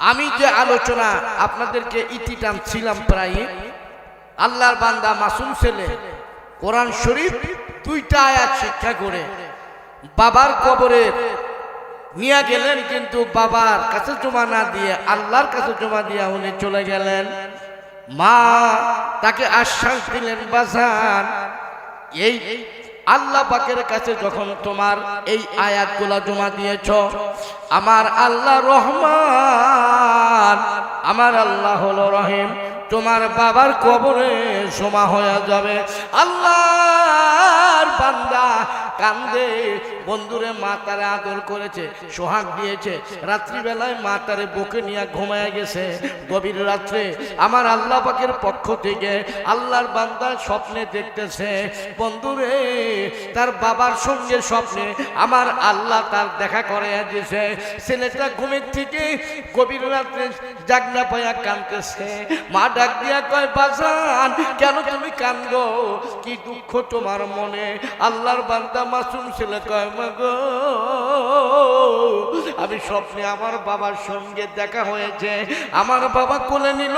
আমি যে আলোচনা আপনাদেরকে ইতি টানছিলাম প্রায় আল্লাহর বান্দা মাসুম ছেলে, কোরআন শরীফ দুইটা আয়াত শিক্ষা করে, বাবার কবরে নিয়ে গেলেন কিন্তু বাবার কাছে জমা না দিয়ে, আল্লাহর কাছে জমা দিয়ে উনি চলে গেলেন। মা তাকে আশ্বাস দিলেন, বাজান, এই আল্লাহ পাকের কাছে যখন তোমার এই আয়াতগুলা জমা দিয়েছ, আমার আল্লাহ রহমান, আমার আল্লাহ হলো রহিম, তোমার বাবার কবরে সমা হয়ে যাবে। আল্লাহর বান্দা কান্দে। বন্ধুরে মা তারে আদর করেছে, সোহাগ দিয়েছে। রাত্রিবেলায় মা তারে বুকে নিয়ে ঘুমায় গেছে। গভীর রাত্রে আমার আল্লাহ পাকের পক্ষ থেকে আল্লাহর বান্দা স্বপ্নে দেখতেছে, বন্ধুরে, তার বাবার সঙ্গে স্বপ্নে আমার আল্লাহ তার দেখা করে দিয়েছে। ছেলেটা ঘুমের থেকে গভীর রাত্রে জাগনা পায়া কান্দতেছে মা ডাক দিয়া কয়, বাজান, কেন তুমি কান্দো? কি দুঃখ তোমার মনে? আল্লাহর বান্দা মাসুম ছেলে, কয় গো, আমি স্বপ্নে আমার বাবার সঙ্গে দেখা হয়েছে। আমার বাবা কোলে নিল,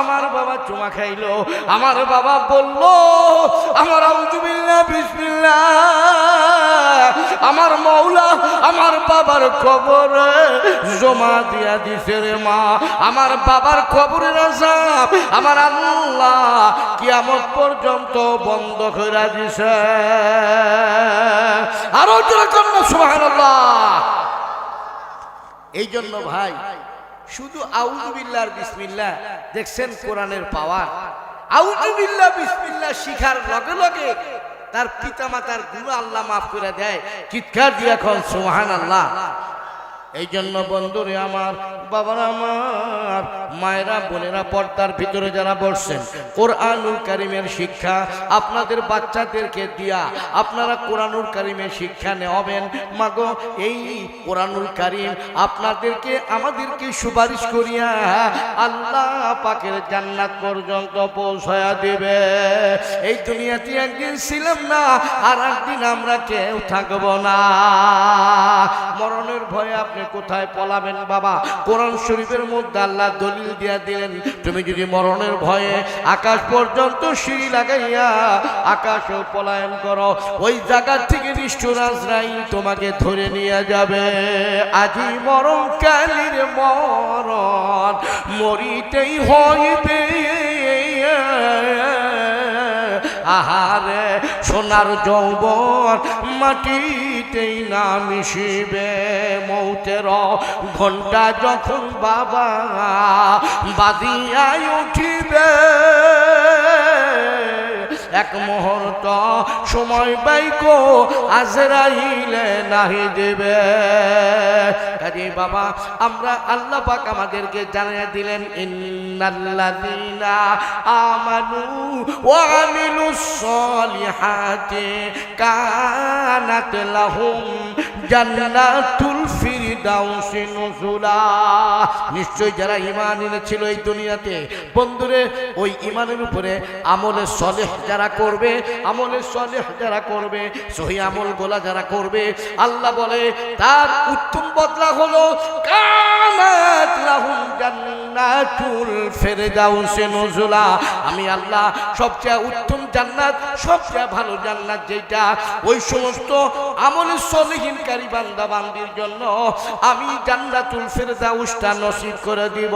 আমার বাবা চুমা খাইলো, আমার বাবা বলল, আমার আউজুবিল্লাহ বিসমিল্লাহ, আমার মৌলা আমার বাবার কবরে জমা দিয়া দিছে রে মা। আমার বাবার কবরের আসাম আমার আল্লাহ কিয়ামত পর্যন্ত বন্ধ করে দিছে। আরও যেরকম সুবহানাল্লাহ। এই জন্য ভাই, শুধু আউজুবিল্লার বিসমিল্লা দেখছেন কোরআনের পাওয়ার। আউজুবিল্লাহ বিসমিল্লা শিখার লগে লগে তার পিতা মাতার গুণ আল্লাহ মাফ করে দেয়। চিৎকার দিয়ে এখন সোহান আল্লাহ এই জন্য বন্ধুরে আমার বাবার আমার, মায়েরা, বোনেরা পর্দার ভিতরে যারা বসছেন, কোরআনুল কারিমের শিক্ষা আপনাদের বাচ্চাদেরকে দিয়া আপনারা কোরআনুল কারিমের শিক্ষা নেওয়াবেন। মাগো, এই কোরআনুল কারিম আপনাদেরকে, আমাদেরকে সুপারিশ করিয়া আল্লাহ পাকের জান্নাত পর্যন্ত পৌঁছায়া দেবে। এই দুনিয়াতে একদিন ছিলাম না, আর একদিন আমরা কেউ থাকব না। মরণের ভয়ে আপনি কোথায় পলাবেন বাবা? কোরআন শরীফের মধ্যে আল্লাহ দলিল দিয়া দিলেন, তুমি যদি মরণের ভয়ে আকাশ পর্যন্ত সিঁড়ি লাগাইয়া আকাশও পলায়ন করো, ওই জায়গা থেকে নিষ্ঠুর আজরাইল তোমাকে ধরে নিয়ে যাবে। আজি মরণ কালির মরণ, মরিতেই হইবে। আহারে সোনার যৌবন মাটিতেই না মিশিবে। মৌতের ঘণ্টা যখন বাবা বাদিয়ায় উঠিবে এক মুহূর্ত সময় বাইকো আজরাইলে নাহি দেবে। কাজে বাবা, আমরা আল্লাহ পাক আমাদেরকে জানিয়ে দিলেন, ইন্নাল্লাযীনা আমানু ওয়া আমিলুস সলিহাতি কানাত লাহুম জান্নাতুল নিশ্চয় যারা ঈমান এনেছিল এই দুনিয়াতে, বন্ধুরে, ওই ঈমানের উপরে আমলে সলেহ যারা করবে, আমলে সলেহ যারা করবে, সহি আমল গোলা যারা করবে, আল্লাহ বলে, তার উত্তম বদলা হলো, কানাত লাহুম জান্নাতুল ফিরদাউসি নুজুলা। আমি আল্লাহ সবচেয়ে উত্তম জান্নাত, সবচেয়ে ভালো জান্নাত যেটা ওই সমস্ত আমলে সলিহীনকারী বান্দা বান্দির জন্য আমি জান্নাতুল ফেরদাউসটা নসিব করে দিব।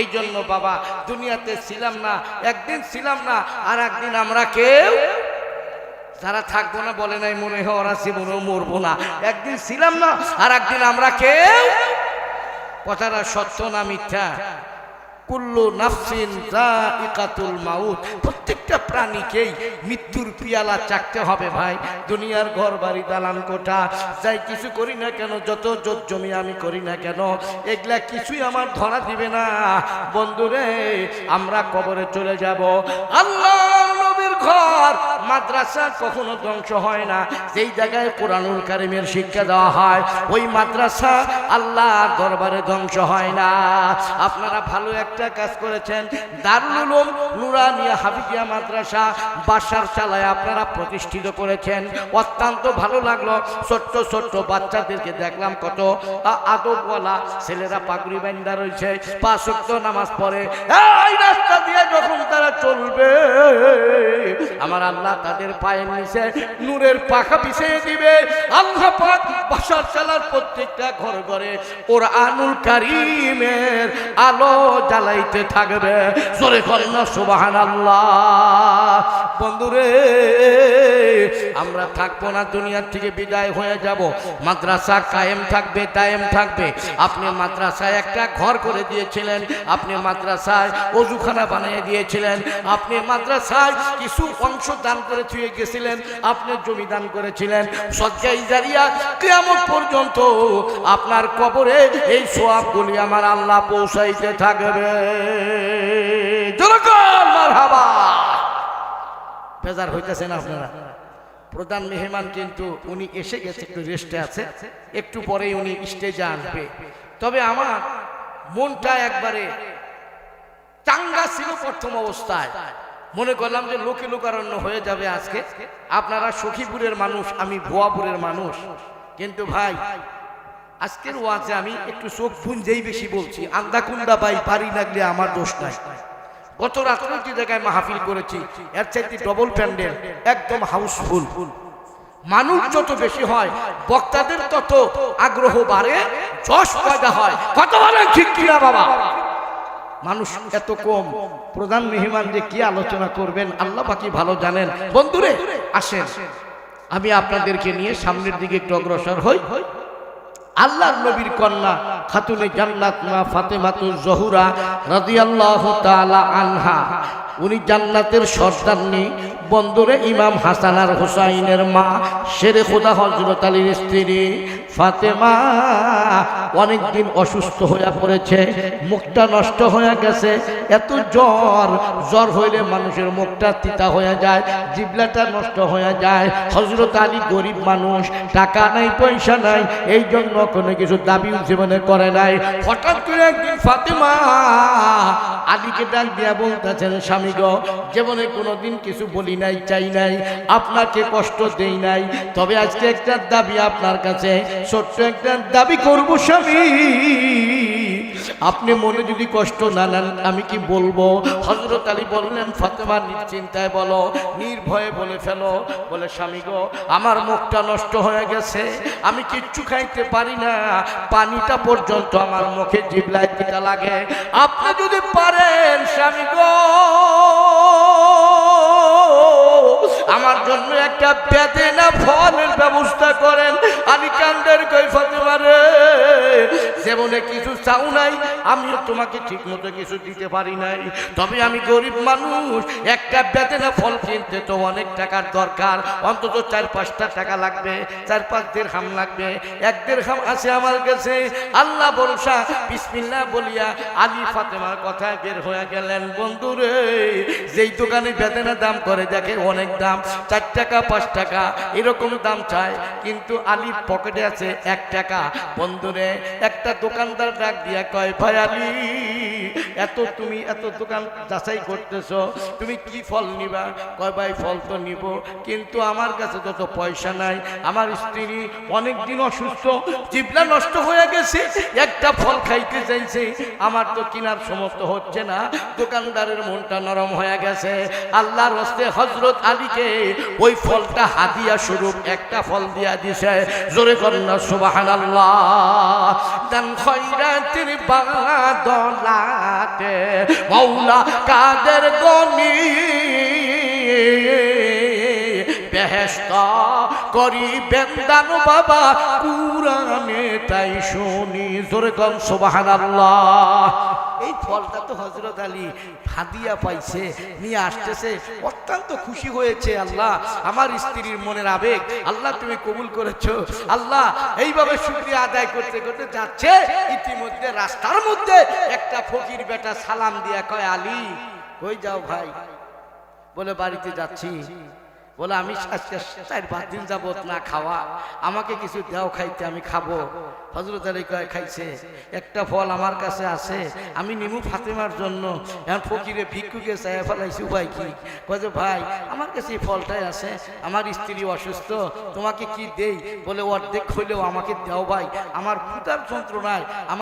এই জন্য বাবা, দুনিয়াতে ছিলাম না, একদিন ছিলাম না আর একদিন আমরা কেউ যারা থাকব না বলে নাই মনে হয় ওরা জীবনেও মরবো না। একদিন ছিলাম না আর একদিন আমরা কেউ কথাটা সত্য না মিথ্যা? কুল্লু নাফসিন যায়িকাতুল মাউত। প্রত্যেকটা প্রাণীকেই মৃত্যুর পিয়ালা চাকতে হবে ভাই। দুনিয়ার ঘর বাড়ি দালান কোঠা, যাই কিছু করি না কেন, যত জোর জমি আমি করি না কেন, এগুলা কিছুই আমার ধরা দিবে না। বন্ধুরে, আমরা কবরে চলে যাব। আল্লাহ নবীর ঘর মাদ্রাসা কখনো ধ্বংস হয় না। যেই জায়গায় কোরআনুল কারিমের শিক্ষা দেওয়া হয়, ওই মাদ্রাসা আল্লাহ দরবারে ধ্বংস হয় না। আপনারা ভালো একটা কাজ করেছেন। দারুল নুরানিয়া হাফিজিয়া মাদ্রাসা বাসার চালায় আপনারা প্রতিষ্ঠিত করেছেন। অত্যন্ত ভালো লাগল। ছোট্ট ছোট্ট বাচ্চাদেরকে দেখলাম কত আদবওয়ালা ছেলেরা পাগড়ি বান্দা রয়েছে। পাঁচ নামাজ পড়ে। রাস্তা দিয়ে যখন তারা চলবে, আমার আল্লাহ তাদের পায়ের নিচে নূরের পাখা পিছিয়ে দিবে। আল্লাহ পাক বাসার চালার প্রত্যেকটা ঘর ঘরে ওর আনুল কারিমের আলো জ্বালাইতে থাকবে। জোরে করেন না সুবাহান আল্লাহ বন্ধুরে, আমরা থাকব না, দুনিয়ার থেকে বিদায় হয়ে যাব। মাদ্রাসা কায়েম থাকবে কায়েম থাকবে। আপনি মাদ্রাসায় একটা ঘর করে দিয়েছিলেন, আপনি মাদ্রাসায় অজুখানা বানিয়ে দিয়েছিলেন, আপনি মাদ্রাসায় কিছু অংশ দান করে ছুঁয়ে গেছিলেন, আপনি জমি দান করেছিলেন। সজ্জা ইজারিয়া কেমন পর্যন্ত আপনার কবরে এই সোয়াবগুলি আমার আল্লাহ পৌঁছাইতে থাকবে। বেজার হইতেছেন আপনারা। প্রধান মেহমান কিন্তু উনি এসে গেছে, একটু রেস্টে আছে। একটু পরেই উনি স্টেজে আসবে। তবে আমার মনটা একবারে চাঙ্গা ছিল প্রথম অবস্থায়। মনে করলাম যে লোকে লোকারণ্য হয়ে যাবে আজকে। আপনারা সখীপুরের মানুষ, আমি ভুয়াপুরের মানুষ। কিন্তু ভাই, আজকের ওয়াজে আমি একটু চোখ পুঞ্জেই বেশি বলছি। আন্দা কুন্দা পাই পারি লাগলে আমার দোষ নাই। গত রাত্রে যে জায়গায় মাহফিল করেছি, এর চাইতে ডবল প্যান্ডেল একদম হাউসফুল মানুষ যত বেশি হয়, বক্তাদের তত আগ্রহ বাড়ে, যশ পয়দা হয়। কত বলেন ঠিক কিনা, বাবা? মানুষ এত কম। প্রধান মেহমান যে কি আলোচনা করবেন, আল্লাহ বাকি ভালো জানেন। বন্ধুরে, আসেন। আমি আপনাদেরকে নিয়ে সামনের দিকে একটু অগ্রসর হই। আল্লাহর নবীর কন্যা খাতুনে জান্নাত মা ফাতেমাতু জহুরা রাদিয়াল্লাহু তাআলা আনহা। উনি জান্নাতের সর্দারনি। বন্দরে ইমাম হাসান আর হুসাইনের মা, শেরে খোদা হজরত আলীর স্ত্রী ফাতেমা, অনেকদিন অসুস্থ হয়ে পড়েছে, মুখটা নষ্ট হয়ে গেছে, এত জ্বর জ্বর হইলে মানুষের মুখটা তিতা হয়ে যায়, জিবলাটা নষ্ট হয়ে যায় হজরত আলী গরিব মানুষ, টাকা নাই, পয়সা নাই, এই জন্য কোনো কিছু দাবি জীবনে করে নাই। হঠাৎ করে একদিন ফাতেমা আলীকে ডাক দিয়া বলতেছেন, স্বামী গো, জীবনে কোনোদিন কিছু বলি নাই, চাই নাই, আপনাকে কষ্ট দেই নাই। তবে আজকে একটা দাবি আপনার কাছে, ছোট্ট একটা দাবি করব স্বামী। আপনি মনে যদি কষ্ট না নেন, আমি কি বলব? হজরত আলী বললেন ফাতেমা নিশ্চিন্তায় বলো, নির্ভয়ে বলে ফেলো। বলে, স্বামী গো, আমার মুখটা নষ্ট হয়ে গেছে, আমি কিচ্ছু খাইতে পারি না। পানিটা পর্যন্ত আমার মুখে জিবলায় লাগে। আপনি যদি পারেন, স্বামী গো আমার জন্য একটা বেদেনা ফলের ব্যবস্থা করেন। আলিকান্দের কান্দের পারে যেমনে কিছু চাও নাই, আমিও তোমাকে ঠিক মতো কিছু দিতে পারি নাই। তবে আমি গরিব মানুষ, একটা বেদেনা ফল কিনতে তো অনেক টাকার দরকার। অন্তত চার পাঁচটা টাকা লাগবে, চার পাঁচ দেড় হাম লাগবে। এক দেড় হাম আছে আমার কাছে। আল্লাহ বলসা, বিসমিল্লাহ বলিয়া আলী ফাতেমার কথা বের হয়ে গেলেন বন্ধুরে যেই দোকানে বেদেনা দাম করে দেখে অনেক দাম, চার টাকা, পাঁচ টাকা, এরকম দাম চায়। কিন্তু আলী পকেটে আছে এক টাকা। বন্ধুরে একটা দোকানদার ডাক দিয়া কয় ভাই আলী এত তুমি এত দোকান যাচাই করতেছ, তুমি কি ফল নিবা? কয়, ভাই, ফল তো নিব। কিন্তু আমার কাছে তত পয়সা নাই। আমার স্ত্রী অনেক দিন অসুস্থ জীবনা নষ্ট হয়ে গেছে, একটা ফল খাইতে চাইছে। আমার তো কেনার সমস্ত হচ্ছে না। দোকানদারের মনটা নরম হয়ে গেছে। আল্লাহর হস্তে হজরত আলীকে ওই ফলটা হাদিয়া স্বরূপ একটা ফল দিয়া দিছে। জোরে কন্যা সুবাহান আল্লাহ দান খৈরাতের বাদলাতে মৌলা কাদের গনি? বেহেস্ত করি বেন্দান বাবা কুরানে তাই শুনি। জোরে কম সুবাহান আল্লাহ এই ফলটা তো হজরত আলী হাদিয়া পাইছে, নিয়ে আসতেছে। অত্যন্ত খুশি হয়েছে আল্লাহ। আমার স্ত্রীর মনের আবেগ, আল্লাহ তুমি কবুল করেছ। আল্লাহ এইভাবে শুক্রিয়া আদায় করতে করতে যাচ্ছে। ইতিমধ্যে রাস্তার মধ্যে একটা ফকির বেটা সালাম দিয়া কয়, আলী, কই যাও ভাই? বলে, বাড়িতে যাচ্ছি। বলে, আমি চার পাঁচ দিন যাবত না খাওয়া। আমাকে কিছু দেও, খাইতে আমি খাব। হজরত আলী কয়, খাইছে। একটা ফল আমার কাছে আছে। আমি নিমু ফাতেমার জন্য। এখন ফকিরে, ভিক্ষুকে চাইয়া ফেলাইছি, উপায় কি? কয়ে ভাই, আমার কাছে এই ফলটাই আছে। আমার স্ত্রী অসুস্থ। তোমাকে কি দেই? বলে, অর্ধেক হইলেও আমাকে দেও ভাই। আমার ক্ষুদার যন্ত্রণায় আমার